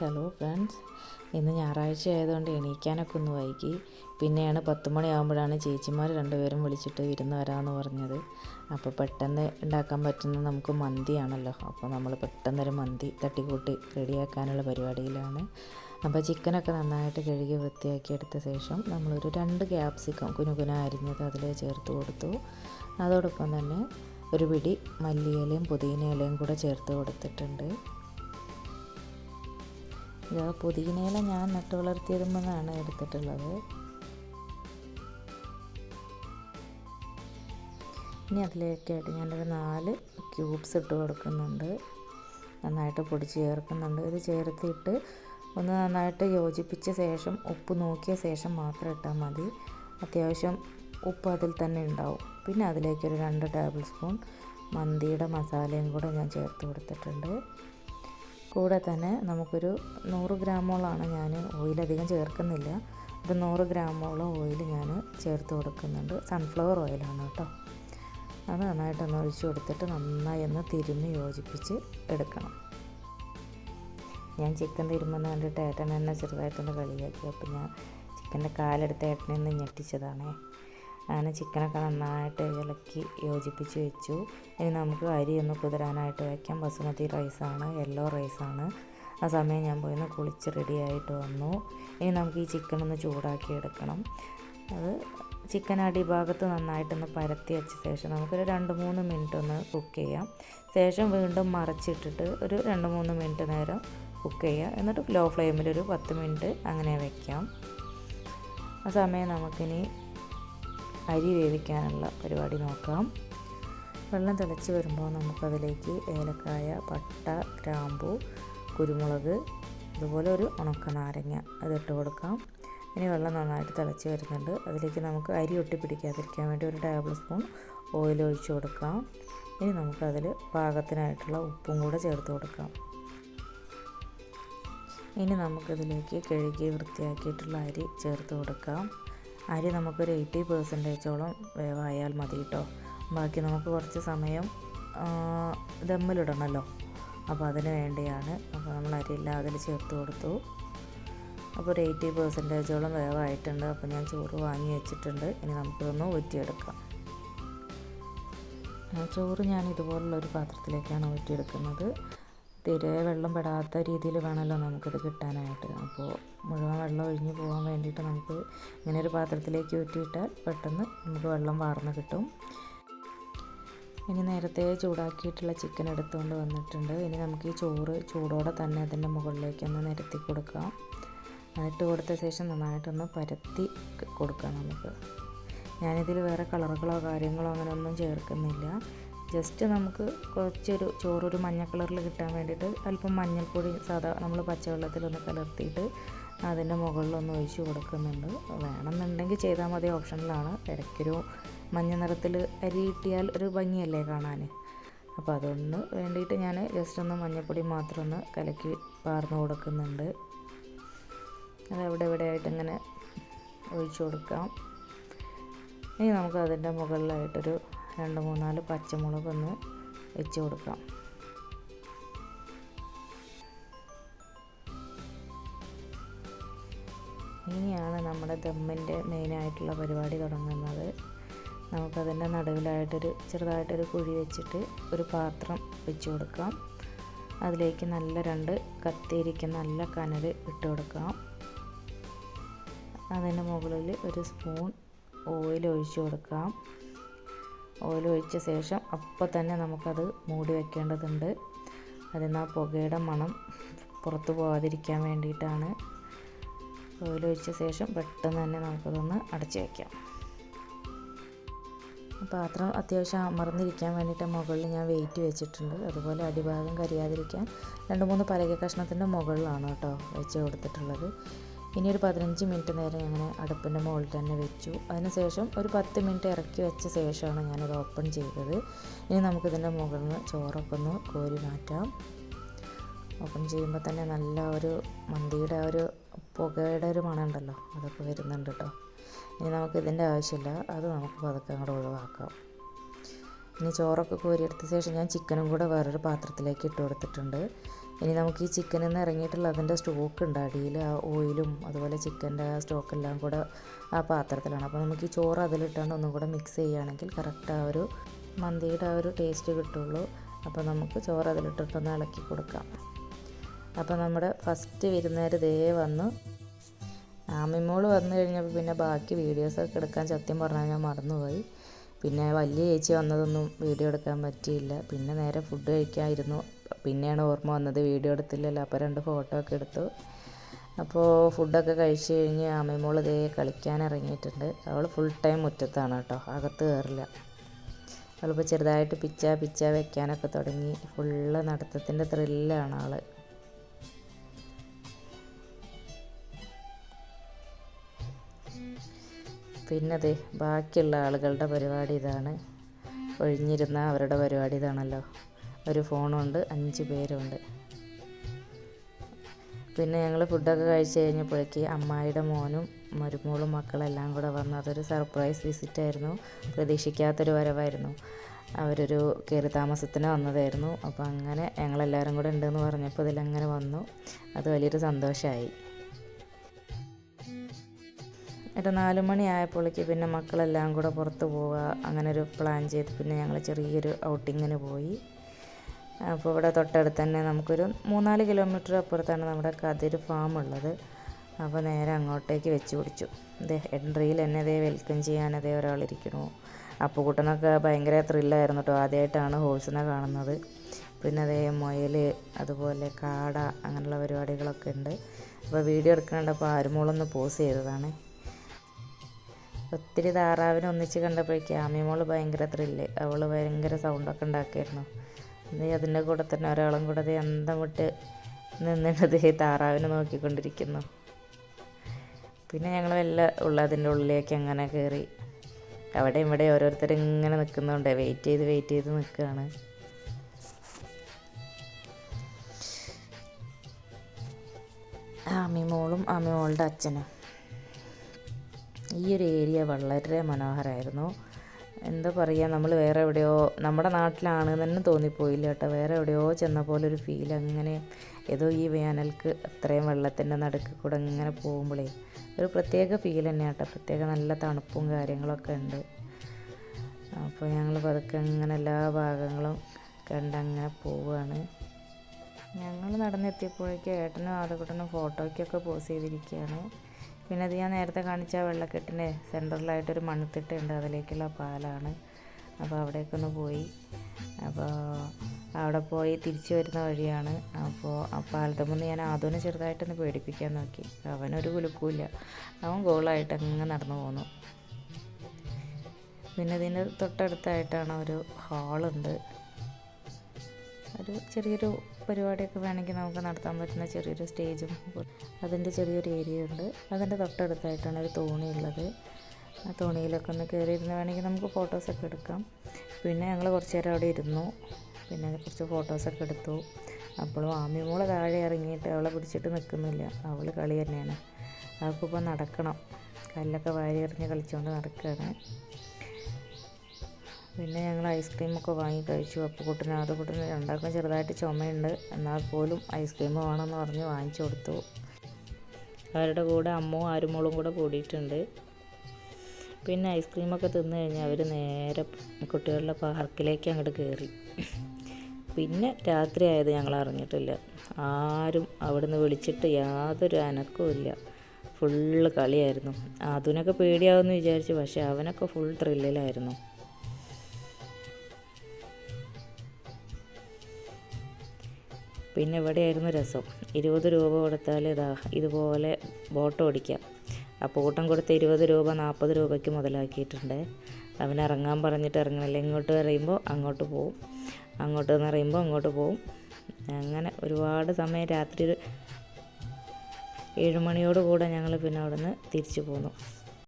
Hello friends. ഇന്ന് ഞായറാഴ്ച ആയതുകൊണ്ട് എണീക്കാനൊക്കെ ഒന്ന് വൈകി. പിന്നെയാണ് പത്ത് മണിയാകുമ്പോഴാണ് ചേച്ചിമാർ രണ്ടുപേരും വിളിച്ചിട്ട് വിരുന്ന് വരാമെന്ന് പറഞ്ഞത്. അപ്പോൾ പെട്ടെന്ന് ഉണ്ടാക്കാൻ പറ്റുന്ന നമുക്ക് മന്തിയാണല്ലോ. അപ്പോൾ നമ്മൾ പെട്ടെന്നൊരു മന്തി തട്ടിക്കൂട്ടി റെഡിയാക്കാനുള്ള പരിപാടിയിലാണ്. അപ്പോൾ ചിക്കനൊക്കെ നന്നായിട്ട് കഴുകി വൃത്തിയാക്കി എടുത്ത ശേഷം നമ്മളൊരു രണ്ട് ക്യാപ്സിക്കം കുനുകുന അരിഞ്ഞത് അതിൽ ചേർത്ത് കൊടുത്തു. അതോടൊപ്പം തന്നെ ഒരു പിടി മല്ലിയിലയും പുതിനയിലയും കൂടെ ചേർത്ത് കൊടുത്തിട്ടുണ്ട്. ഇത് പുതിനയില ഞാൻ നട്ടു വളർത്തിയതുമെന്നാണ് എടുത്തിട്ടുള്ളത്. ഇനി അതിലേക്കായിട്ട് ഞാനൊരു നാല് ക്യൂബ്സ് ഇട്ട് കൊടുക്കുന്നുണ്ട്. നന്നായിട്ട് പൊടിച്ച് ചേർക്കുന്നുണ്ട്. ഇത് ചേർത്തിട്ട് ഒന്ന് നന്നായിട്ട് യോജിപ്പിച്ച ശേഷം ഉപ്പ് നോക്കിയ ശേഷം മാത്രം ഇട്ടാൽ മതി. അത്യാവശ്യം ഉപ്പ് അതിൽ തന്നെ ഉണ്ടാവും. പിന്നെ അതിലേക്കൊരു രണ്ട് ടേബിൾ സ്പൂൺ മന്തിയുടെ മസാലയും കൂടെ ഞാൻ ചേർത്ത് കൊടുത്തിട്ടുണ്ട്. കൂടെ തന്നെ നമുക്കൊരു നൂറ് ഗ്രാമോളമാണ് ഞാൻ ഓയിലധികം ചേർക്കുന്നില്ല. ഒരു നൂറ് ഗ്രാമോളം ഓയിൽ ഞാൻ ചേർത്ത് കൊടുക്കുന്നുണ്ട്. സൺഫ്ലവർ ഓയിലാണ് കേട്ടോ. അത് നന്നായിട്ടൊന്ന് ഒഴിച്ച് കൊടുത്തിട്ട് നന്നായി ഒന്ന് തിരുമ്മി യോജിപ്പിച്ച് എടുക്കണം. ഞാൻ ചിക്കൻ തിരുമ്മെന്ന് കണ്ടിട്ട് ഏട്ടൻ എന്നെ ചെറുതായിട്ടൊന്ന് കളിയാക്കി. അപ്പോൾ ഞാൻ ചിക്കന്റെ കാലെടുത്ത് ഏട്ടനെ ഒന്ന് ഞെട്ടിച്ചതാണേ. അങ്ങനെ ചിക്കനൊക്കെ നന്നായിട്ട് ഇളക്കി യോജിപ്പിച്ച് വെച്ചു. ഇനി നമുക്ക് അരി ഒന്ന് കുതിരാനായിട്ട് വയ്ക്കാം ബസുമതി റൈസാണ് യെല്ലോ റൈസാണ്. ആ സമയം ഞാൻ പോയി ഒന്ന് കുളിച്ച് റെഡിയായിട്ട് വന്നു. ഇനി നമുക്ക് ഈ ചിക്കൻ ഒന്ന് ചൂടാക്കി എടുക്കണം. അത് ചിക്കൻ അടിഭാഗത്ത് നന്നായിട്ടൊന്ന് പരത്തി വെച്ച ശേഷം നമുക്കൊരു രണ്ട് മൂന്ന് മിനിറ്റ് ഒന്ന് കുക്ക് ചെയ്യാം. ശേഷം വീണ്ടും മറച്ചിട്ടിട്ട് ഒരു രണ്ട് മൂന്ന് മിനിറ്റ് നേരം കുക്ക് ചെയ്യാം. എന്നിട്ട് ലോ ഫ്ലെയിമിൽ ഒരു പത്ത് മിനിറ്റ് അങ്ങനെ വയ്ക്കാം ആ സമയം നമുക്കിനി അരി വേവിക്കാനുള്ള പരിപാടി നോക്കാം. വെള്ളം തിളച്ച് വരുമ്പോൾ നമുക്കതിലേക്ക് ഏലക്കായ പട്ട ഗ്രാമ്പു കുരുമുളക് അതുപോലെ ഒരു ഉണക്ക നാരങ്ങ അതിട്ട് കൊടുക്കാം. ഇനി വെള്ളം നന്നായിട്ട് തിളച്ച് വരുന്നുണ്ട്. അതിലേക്ക് നമുക്ക് അരി ഒട്ടി പിടിക്കാതിരിക്കാൻ വേണ്ടി ഒരു ടേബിൾ സ്പൂൺ ഓയിൽ ഒഴിച്ച് കൊടുക്കാം. ഇനി നമുക്കതിൽ പാകത്തിനായിട്ടുള്ള ഉപ്പും കൂടെ ചേർത്ത് കൊടുക്കാം. ഇനി നമുക്കിതിലേക്ക് കഴുകി വൃത്തിയാക്കിയിട്ടുള്ള അരി ചേർത്ത് കൊടുക്കാം. അരി നമുക്കൊരു എയ്റ്റി പെർസെന്റേജോളം വേവായാൽ മതി കേട്ടോ. ബാക്കി നമുക്ക് കുറച്ച് സമയം ദമ്മിലിടണമല്ലോ അപ്പോൾ അതിന് വേണ്ടിയാണ് അപ്പോൾ നമ്മൾ അരിയെല്ലാം അതിൽ ചേർത്ത് കൊടുത്തു. അപ്പോൾ ഒരു എയ്റ്റി പെർസെന്റേജോളം വേവായിട്ടുണ്ട്. അപ്പോൾ ഞാൻ ചോറ് വാങ്ങി വെച്ചിട്ടുണ്ട്. ഇനി നമുക്കിതൊന്ന് ഊറ്റിയെടുക്കാം. ചോറ് ഞാൻ ഇതുപോലുള്ള ഒരു പാത്രത്തിലേക്കാണ് ഊറ്റിയെടുക്കുന്നത്. തീരെ വെള്ളം പെടാത്ത രീതിയിൽ വേണമല്ലോ നമുക്കിത് കിട്ടാനായിട്ട്. അപ്പോൾ മുഴുവൻ വെള്ളം ഒഴിഞ്ഞു പോകാൻ വേണ്ടിയിട്ട് നമുക്ക് ഇങ്ങനെ ഒരു പാത്രത്തിലേക്ക് ഊറ്റിയിട്ടാൽ പെട്ടെന്ന് നമുക്ക് വെള്ളം വാർന്ന് കിട്ടും. ഇനി നേരത്തെ ചൂടാക്കിയിട്ടുള്ള ചിക്കൻ എടുത്തുകൊണ്ട് വന്നിട്ടുണ്ട്. ഇനി നമുക്ക് ഈ ചോറ് ചൂടോടെ തന്നെ അതിന്റെ മുകളിലേക്ക് ഒന്ന് നിരത്തി കൊടുക്കാം. എന്നിട്ട് കൊടുത്ത ശേഷം നന്നായിട്ടൊന്ന് പരത്തി കൊടുക്കാം നമുക്ക്. ഞാനിതിൽ വേറെ കളറുകളോ കാര്യങ്ങളോ അങ്ങനെയൊന്നും ചേർക്കുന്നില്ല. ജസ്റ്റ് നമുക്ക് കുറച്ചൊരു ചോറൊരു മഞ്ഞ കളറിൽ കിട്ടാൻ വേണ്ടിയിട്ട് അല്പം മഞ്ഞൾപ്പൊടി സാധാ നമ്മൾ പച്ചവെള്ളത്തിലൊന്ന് കലർത്തിയിട്ട് അതിന്റെ മുകളിലൊന്ന് ഒഴിച്ച് കൊടുക്കുന്നുണ്ട്. വേണമെന്നുണ്ടെങ്കിൽ ചെയ്താൽ മതി ഓപ്ഷനിലാണ്. ഇടയ്ക്കൊരു മഞ്ഞ നിറത്തിൽ അരി കിട്ടിയാൽ ഒരു ഭംഗിയല്ലേ കാണാൻ. അപ്പോൾ അതൊന്ന് വേണ്ടിയിട്ട് ഞാൻ ജസ്റ്റ് ഒന്ന് മഞ്ഞൾപ്പൊടി മാത്രം ഒന്ന് കലക്കി പാർന്ന് കൊടുക്കുന്നുണ്ട്. അത് എവിടെ എവിടെ ആയിട്ട് ഇങ്ങനെ ഒഴിച്ചു കൊടുക്കാം. ഇനി നമുക്ക് അതിന്റെ മുകളിലായിട്ടൊരു രണ്ട് മൂന്നാൽ പച്ചമുളക് ഒന്ന് വെച്ച് കൊടുക്കാം. ഇനിയാണ് നമ്മുടെ ദമ്മിന്റെ മെയിനായിട്ടുള്ള പരിപാടി തുടങ്ങുന്നത്. നമുക്കതിന്റെ നടുവിലായിട്ടൊരു ചെറുതായിട്ടൊരു കുഴി വെച്ചിട്ട് ഒരു പാത്രം വെച്ച് കൊടുക്കാം. അതിലേക്ക് നല്ല രണ്ട് കത്തിയിരിക്ക നല്ല കനൽ ഇട്ട് കൊടുക്കാം. അതിന്റെ മുകളിൽ ഒരു സ്പൂൺ ഓയിൽ ഒഴിച്ചു കൊടുക്കാം. ഓയിൽ ഒഴിച്ച ശേഷം അപ്പോൾ തന്നെ നമുക്കത് മൂടി നിന്ന് ആ പുകയുടെ മണം പുറത്ത് പോകാതിരിക്കാൻ വേണ്ടിയിട്ടാണ്. ഓയിൽ ഒഴിച്ച ശേഷം പെട്ടെന്ന് തന്നെ നമുക്കതൊന്ന് അടച്ചു വയ്ക്കാം പാത്രം അത്യാവശ്യം അമർന്നിരിക്കാൻ വേണ്ടിയിട്ട് മുകളിൽ ഞാൻ വെയിറ്റ് വെച്ചിട്ടുണ്ട്. അതുപോലെ അടിഭാഗം കരിയാതിരിക്കാൻ രണ്ട് മൂന്ന് പലക കഷ്ണത്തിന്റെ മുകളിലാണ് കേട്ടോ വെച്ച് കൊടുത്തിട്ടുള്ളത്. ഇനി ഒരു പതിനഞ്ച് മിനിറ്റ് നേരം അങ്ങനെ അടുപ്പിന്റെ മുകളിൽ തന്നെ വെച്ചു. അതിനുശേഷം ഒരു പത്ത് മിനിറ്റ് ഇറക്കി വെച്ച ശേഷമാണ് ഞാനത് ഓപ്പൺ ചെയ്തത്. ഇനി നമുക്കിതിന്റെ മുകളിൽ നിന്ന് ചോറൊക്കെ ഒന്ന് കോരി മാറ്റാം. ഓപ്പൺ ചെയ്യുമ്പോൾ തന്നെ നല്ല ഒരു മന്തിയുടെ ആ ഒരു പുകയുടെ ഒരു മണം ഉണ്ടല്ലോ അതൊക്കെ വരുന്നുണ്ട് കേട്ടോ. ഇനി നമുക്ക് ഇതിന്റെ ആവശ്യമില്ല അത് നമുക്ക് പതുക്കെ അങ്ങോട്ട് ഒഴിവാക്കാം. ഇനി ചോറൊക്കെ കോരിയെടുത്ത ശേഷം ഞാൻ ചിക്കനും കൂടെ വേറൊരു പാത്രത്തിലേക്ക് ഇട്ട് കൊടുത്തിട്ടുണ്ട്. ഇനി നമുക്ക് ഈ ചിക്കനിൽ നിന്ന് ഇറങ്ങിയിട്ടുള്ള അതിന്റെ സ്റ്റോക്ക് ഉണ്ട്. അടിയിൽ ആ ഓയിലും അതുപോലെ ചിക്കന്റെ ആ സ്റ്റോക്കെല്ലാം കൂടെ ആ പാത്രത്തിലാണ്. അപ്പോൾ നമുക്ക് ഈ ചോറ് അതിലിട്ടാണ്ട് ഒന്നും കൂടെ മിക്സ് ചെയ്യുകയാണെങ്കിൽ കറക്റ്റ് ആ ഒരു മന്തിയുടെ ആ ഒരു ടേസ്റ്റ് കിട്ടുള്ളൂ. അപ്പോൾ നമുക്ക് ചോറ് അതിലിട്ടിട്ടൊന്ന് ഇളക്കി കൊടുക്കാം. അപ്പോൾ നമ്മുടെ ഫസ്റ്റ് വിരുന്നുകാർ ദേ വന്നു. ആമിമോൾ വന്നു കഴിഞ്ഞപ്പോൾ പിന്നെ ബാക്കി വീഡിയോസൊക്കെ എടുക്കാൻ സത്യം പറഞ്ഞാൽ ഞാൻ മറന്നുപോയി. പിന്നെ വലിയ ചേച്ചി വന്നതൊന്നും വീഡിയോ എടുക്കാൻ പറ്റിയില്ല. പിന്നെ നേരെ ഫുഡ് കഴിക്കാമായിരുന്നു പിന്നെയാണ് ഓർമ്മ വന്നത് വീഡിയോ എടുത്തില്ലല്ലോ അപ്പോൾ രണ്ട് ഫോട്ടോ ഒക്കെ എടുത്തു. അപ്പോൾ ഫുഡൊക്കെ കഴിച്ച് കഴിഞ്ഞ് അമ്മമോൾ ഇതേ കളിക്കാൻ ഇറങ്ങിയിട്ടുണ്ട്. അവൾ ഫുൾ ടൈം മുറ്റത്താണ് കേട്ടോ അകത്ത് കയറില്ല അവളിപ്പോൾ ചെറുതായിട്ട് പിച്ച പിച്ച വെക്കാനൊക്കെ തുടങ്ങി. ഫുള്ള് നടത്തത്തിന്റെ ത്രില്ലാണ് ആൾ പിന്നെ അതെ ബാക്കിയുള്ള ആളുകളുടെ പരിപാടി ഇതാണ്. ഒഴിഞ്ഞിരുന്ന അവരുടെ പരിപാടി ഇതാണല്ലോ. ഒരു ഫോണുണ്ട് അഞ്ച് പേരുണ്ട്. പിന്നെ ഞങ്ങൾ ഫുഡൊക്കെ കഴിച്ച് കഴിഞ്ഞപ്പോഴേക്ക് അമ്മായിയുടെ മോനും മരുമോളും മക്കളെല്ലാം കൂടെ വന്ന് അതൊരു സർപ്രൈസ് വിസിറ്റ് ആയിരുന്നു പ്രതീക്ഷിക്കാത്തൊരു വരവായിരുന്നു. അവരൊരു കയറി താമസത്തിന് വന്നതായിരുന്നു. അപ്പോൾ അങ്ങനെ ഞങ്ങളെല്ലാവരും കൂടെ ഉണ്ടെന്ന് പറഞ്ഞപ്പോൾ ഇതിലങ്ങനെ വന്നു. അത് വലിയൊരു സന്തോഷമായി എന്നിട്ട് നാല് മണി ആയപ്പോഴേക്ക് പിന്നെ മക്കളെല്ലാം കൂടെ പുറത്ത് പോവുക അങ്ങനെ ഒരു പ്ലാൻ ചെയ്ത് പിന്നെ ഞങ്ങൾ ചെറിയൊരു ഔട്ടിങ്ങിന് പോയി. അപ്പോൾ ഇവിടെ തൊട്ടടുത്ത് തന്നെ നമുക്കൊരു മൂന്നാൽ കിലോമീറ്റർ അപ്പുറത്താണ് നമ്മുടെ കതിർ ഫാം ഉള്ളത്. അപ്പോൾ നേരെ അങ്ങോട്ടേക്ക് വെച്ച് പിടിച്ചു. ഇതേ എൻട്രിയിൽ എന്നെ ഇതേ വെൽക്കം ചെയ്യാൻ അതേ ഒരാളിരിക്കണു അപ്പുകുട്ടനൊക്കെ ഭയങ്കര ത്രില്ലായിരുന്നു കേട്ടോ ആദ്യമായിട്ടാണ് ഹോഴ്സിനെ കാണുന്നത്. പിന്നെ അതേ മുയൽ അതുപോലെ കാട അങ്ങനെയുള്ള പരിപാടികളൊക്കെ ഉണ്ട്. അപ്പോൾ വീഡിയോ എടുക്കണ്ടപ്പോൾ ആരുമോളൊന്ന് പോസ് ചെയ്തതാണ്. ഒത്തിരി താറാവിനെ ഒന്നിച്ച് കണ്ടപ്പോഴേക്കും ആമിമോൾ ഭയങ്കര ത്രില്ല് അവൾ ഭയങ്കര സൗണ്ടൊക്കെ ഉണ്ടാക്കിയായിരുന്നു അതിന്റെ കൂടെ തന്നെ ഒരാളും കൂടെ അത് അന്തം വിട്ട് നിന്നിട്ടത് താറാവിനെ നോക്കിക്കൊണ്ടിരിക്കുന്നു. പിന്നെ ഞങ്ങൾ വല്ല ഉള്ള അതിന്റെ ഉള്ളിലേക്ക് അങ്ങനെ കയറി. അവിടെ ഇവിടെ ഓരോരുത്തർ ഇങ്ങനെ നിൽക്കുന്നുണ്ട് വെയിറ്റ് ചെയ്ത് വെയിറ്റ് ചെയ്ത് നിൽക്കുകയാണ്. ആമി മോളും ആമി മോളുടെ അച്ഛനും. ഈ ഒരു ഏരിയ വളരെ മനോഹരമായിരുന്നു. എന്താ പറയുക നമ്മൾ വേറെ എവിടെയോ നമ്മുടെ നാട്ടിലാണ് തന്നെ തോന്നിപ്പോയില്ല കേട്ടോ. വേറെ എവിടെയോ ചെന്ന പോലെ ഒരു ഫീൽ അങ്ങനെ. ഏതോ ഈ വേനൽക്ക് അത്രയും വെള്ളത്തിന്റെ നടുക്ക് കൂടെ ഇങ്ങനെ പോകുമ്പോഴേ ഒരു പ്രത്യേക ഫീൽ തന്നെയാണ് കേട്ടോ. പ്രത്യേക നല്ല തണുപ്പും കാര്യങ്ങളൊക്കെ ഉണ്ട്. അപ്പോൾ ഞങ്ങൾ പതുക്കെ അങ്ങനെ എല്ലാ ഭാഗങ്ങളും കണ്ടങ്ങനെ പോവുകയാണ് ഞങ്ങൾ നടന്നെത്തിയപ്പോഴേക്കും ഏട്ടനും ആദക്കുട്ടനും ഫോട്ടോയ്ക്കൊക്കെ പോസ് ചെയ്തിരിക്കുകയാണ് പിന്നെ അത് ഞാൻ നേരത്തെ കാണിച്ച വെള്ളക്കെട്ടിന്റെ സെന്ററിലായിട്ടൊരു മൺതിട്ടുണ്ട് അതിലേക്കുള്ള പാലാണ്. അപ്പോൾ അവിടേക്കൊന്ന് പോയി. അപ്പോൾ അവിടെ പോയി തിരിച്ചു വരുന്ന വഴിയാണ്. അപ്പോൾ ആ പാലത്തെ മുന്ന് ഞാൻ ആദ്യം ചെറുതായിട്ടൊന്ന് പേടിപ്പിക്കാൻ നോക്കി. അവനൊരു കുലുക്കൂല്ല അവൻ ഗോളായിട്ട് അങ്ങ് നടന്നു പോന്നു. പിന്നെ ഇതിന്റെ തൊട്ടടുത്തായിട്ടാണ് ഒരു ഹാളുണ്ട്. ഒരു ചെറിയൊരു പരിപാടിയൊക്കെ വേണമെങ്കിൽ നമുക്ക് നടത്താൻ പറ്റുന്ന ചെറിയൊരു സ്റ്റേജും അതിന്റെ ചെറിയൊരു ഏരിയ ഉണ്ട്. അതിന്റെ തൊട്ടടുത്തായിട്ടാണ് ഒരു തോണി ഉള്ളത്. ആ തോണിയിലൊക്കെ ഒന്ന് കയറി ഇരുന്ന് വേണമെങ്കിൽ നമുക്ക് ഫോട്ടോസൊക്കെ എടുക്കാം. പിന്നെ ഞങ്ങൾ കുറച്ച് നേരം അവിടെ ഇരുന്നു. പിന്നെ കുറച്ച് ഫോട്ടോസൊക്കെ എടുത്തു. അപ്പോഴും ആമിമോളെ താഴെ ഇറങ്ങിയിട്ട് അവളെ പിടിച്ചിട്ട് നിൽക്കുന്നില്ല. അവൾ കളി തന്നെയാണ്. അവൾക്കിപ്പോൾ നടക്കണം. കല്ലൊക്കെ വാരി എറിഞ്ഞ് കളിച്ചുകൊണ്ട് നടക്കുകയാണ്. പിന്നെ ഞങ്ങൾ ഐസ്ക്രീമൊക്കെ വാങ്ങി കഴിച്ചു. അപ്പോൾ കുട്ടന് അത് കുട്ടന് രണ്ടാൾക്കും ചെറുതായിട്ട് ചുമയുണ്ട്. എന്നാൽ പോലും ഐസ്ക്രീം വേണമെന്ന് പറഞ്ഞ് വാങ്ങിച്ചു കൊടുത്തു. അവരുടെ കൂടെ അമ്മവും ആരുമോളും കൂടെ കൂടിയിട്ടുണ്ട്. പിന്നെ ഐസ്ക്രീമൊക്കെ തിന്നു കഴിഞ്ഞാൽ അവർ നേരെ കുട്ടികളുടെ പാർക്കിലേക്ക് അങ്ങോട്ട് കയറി പിന്നെ രാത്രി ആയത് ഞങ്ങൾ അറിഞ്ഞിട്ടില്ല. ആരും അവിടുന്ന് വിളിച്ചിട്ട് യാതൊരു അനക്കവും ഇല്ല. ഫുള്ള് കളിയായിരുന്നു. അതിനൊക്കെ പേടിയാവുമെന്ന് വിചാരിച്ചു. പക്ഷേ അവനൊക്കെ ഫുൾ ത്രില്ലിലായിരുന്നു. പിന്നെ ഇവിടെയായിരുന്നു രസം. ഇരുപത് രൂപ കൊടുത്താൽ ഇതാ ഇതുപോലെ ബോട്ട് ഓടിക്കാം. അപ്പോൾ കൂട്ടം കൊടുത്ത ഇരുപത് രൂപ നാൽപ്പത് രൂപയ്ക്ക് മുതലാക്കിയിട്ടുണ്ട്. അവൻ ഇറങ്ങാൻ പറഞ്ഞിട്ട് ഇറങ്ങണില്ല. ഇങ്ങോട്ട് പറയുമ്പോൾ അങ്ങോട്ട് പോവും. അങ്ങോട്ട് എന്ന് പറയുമ്പോൾ അങ്ങോട്ട് പോവും. അങ്ങനെ ഒരുപാട് സമയം രാത്രി ഒരു ഏഴുമണിയോട് കൂടെ ഞങ്ങൾ പിന്നെ അവിടെ നിന്ന് തിരിച്ചു പോന്നു.